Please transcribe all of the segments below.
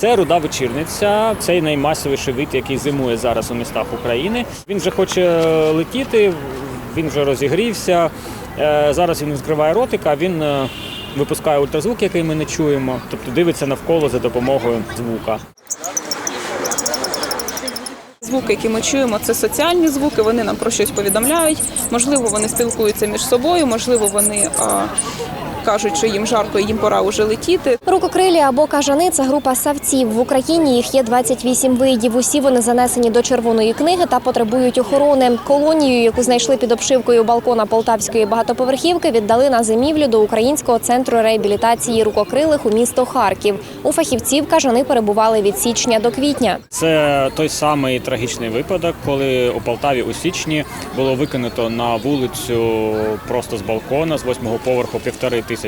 Це руда вечірниця, цей наймасовіший вид, який зимує зараз у містах України. Він вже хоче летіти, він вже розігрівся. Е, Зараз він відкриває ротика, він е, випускає ультразвук, який ми не чуємо, тобто дивиться навколо за допомогою звука. Звуки, які ми чуємо, це соціальні звуки. Вони нам про щось повідомляють. Можливо, вони спілкуються між собою, можливо, вони кажуть, що їм жарко, і їм пора вже летіти. Рукокрилі або кажани це група савців. В Україні їх є 28 видів. Усі вони занесені до червоної книги та потребують охорони. Колонію, яку знайшли під обшивкою балкона полтавської багатоповерхівки, віддали на зимівлю до Українського центру реабілітації рукокрилих у місто Харків. У фахівців кажани перебували від січня до квітня. Це той самий трагічний випадок, коли у Полтаві у січні було викинуто на вулицю просто з балкона з восьмого поверху півтори тисячі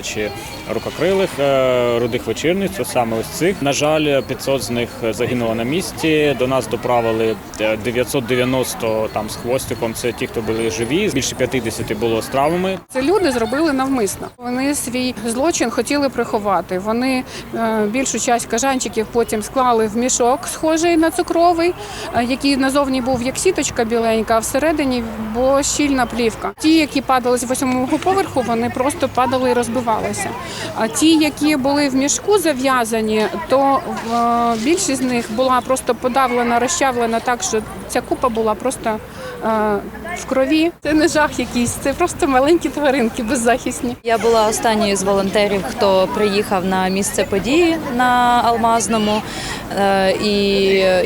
рукокрилих е, рудих вечірниць. Саме ось цих. На жаль, 500 з них загинуло на місці. До нас доправили е, 990 там з хвостиком. Це ті, хто були живі. Більше 50 було з травмами. Це люди зробили навмисно. Вони свій злочин хотіли приховати. Вони е, більшу часть кажанчиків потім склали в мішок, схожий на цукровий, е, який назовні був як сіточка біленька, а всередині була щільна плівка. Ті, які падали з восьмого поверху, вони просто падали і розбивалися. А ті, які були в мішку зав'язані, то е, більшість з них була просто подавлена, розчавлена так, що ця купа була просто е, в крові. Це не жах якийсь, це просто маленькі тваринки беззахисні. Я була останньою з волонтерів, хто приїхав на місце події на Алмазному. Е, І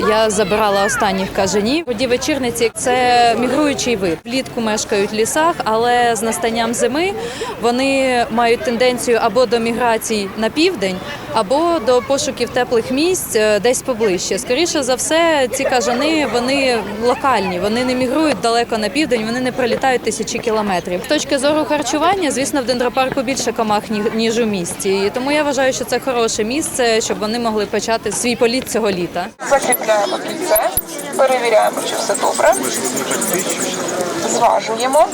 я забирала останніх кажанів. Воді вечірниці це мігруючий вид. Влітку мешкають в лісах, але з настанням зими вони мають тенденцію або до міграцій на південь, або до пошуків теплих місць е, десь поближче. Скоріше за все, ці кажани вони локальні, вони не мігрують далеко на південь, вони не пролітають тисячі кілометрів. З точки зору харчування, звісно, в дендропарку більше комах ніж у місті. І тому я вважаю, що це хороше місце, щоб вони могли почати свій політ цього літа. Закріпляємо кільце, перевіряємо, чи все добре. Зважуємо.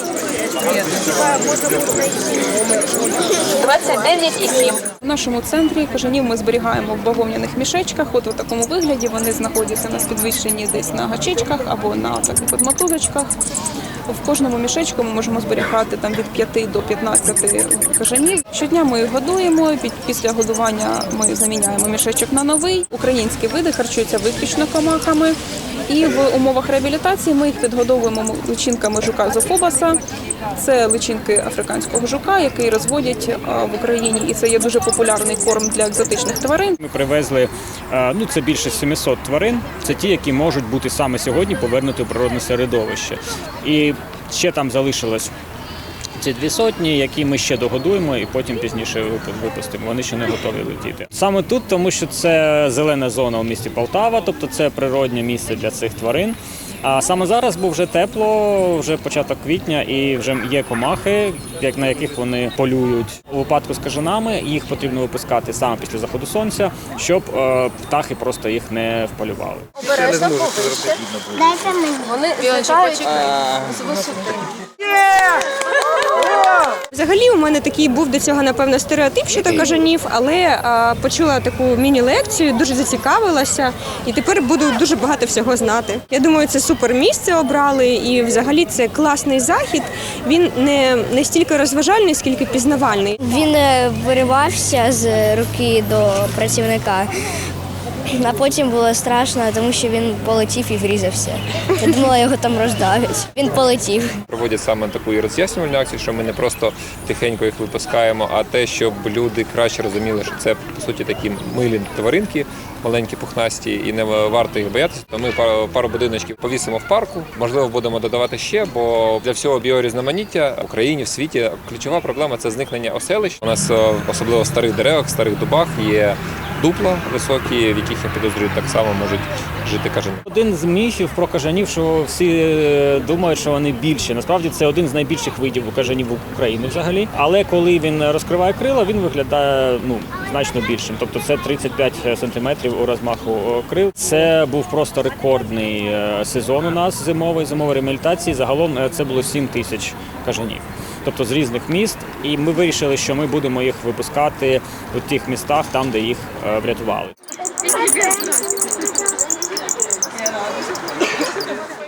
29,7. В нашому центрі кажанів ми зберігаємо в бавовняних мішечках. От у такому вигляді вони знаходяться на підвищенні десь на гачечках або на таких от мотузочках. В кожному мішечку ми можемо зберігати там від 5 до 15 кажанів. Щодня ми їх годуємо. Після годування ми заміняємо мішечок на новий. Українські види харчуються виключно комахами. І в умовах реабілітації ми їх підгодовуємо личинками жука зофобаса. Це личинки африканського жука, який розводять в Україні, і це є дуже популярний корм для екзотичних тварин. Ми привезли ну це більше 700 тварин. Це ті, які можуть бути саме сьогодні повернуті у природне середовище. І ще там залишилось. Ці дві сотні, які ми ще догодуємо і потім пізніше випу- випустимо. Вони ще не готові летіти. Саме тут, тому що це зелена зона у місті Полтава, тобто це природне місце для цих тварин. А саме зараз, бо вже тепло, вже початок квітня, і вже є комахи, як на яких вони полюють. У випадку з кажанами їх потрібно випускати саме після заходу сонця, щоб е, птахи просто їх не вполювали. Вони злітають Взагалі, у мене такий був до цього напевно стереотип щодо кажанів, але а, почула таку міні-лекцію, дуже зацікавилася, і тепер буду дуже багато всього знати. Я думаю, це супер місце обрали, і взагалі це класний захід. Він не, не стільки розважальний, скільки пізнавальний. Він е, виривався з руки до працівника. А потім було страшно, тому що він полетів і врізався. Я думала, його там роздавять. Він полетів. проводять саме таку і роз'яснювальну акцію, що ми не просто тихенько їх випускаємо, а те, щоб люди краще розуміли, що це по суті такі милі тваринки, маленькі пухнасті, і не варто їх боятися. То ми пару, будиночків повісимо в парку. Можливо, будемо додавати ще, бо для всього біорізноманіття в Україні, в світі ключова проблема це зникнення оселищ. У нас е, особливо в старих деревах, старих дубах є дупла високі, в яких я підозрюю так само можуть жити кажани. Один з міфів про кажанів, що всі е, думають, що вони більші. Насправді це один з найбільших видів кажанів України взагалі. Але коли він розкриває крила, він виглядає ну значно більшим. Тобто це 35 сантиметрів у розмаху е, крил. Це був просто рекордний е, сезон у нас зимовий, зимової реабілітації. Загалом е, це було 7 тисяч кажанів. Тобто з різних міст, і ми вирішили, що ми будемо їх випускати у тих містах, там де їх е, врятували. abi.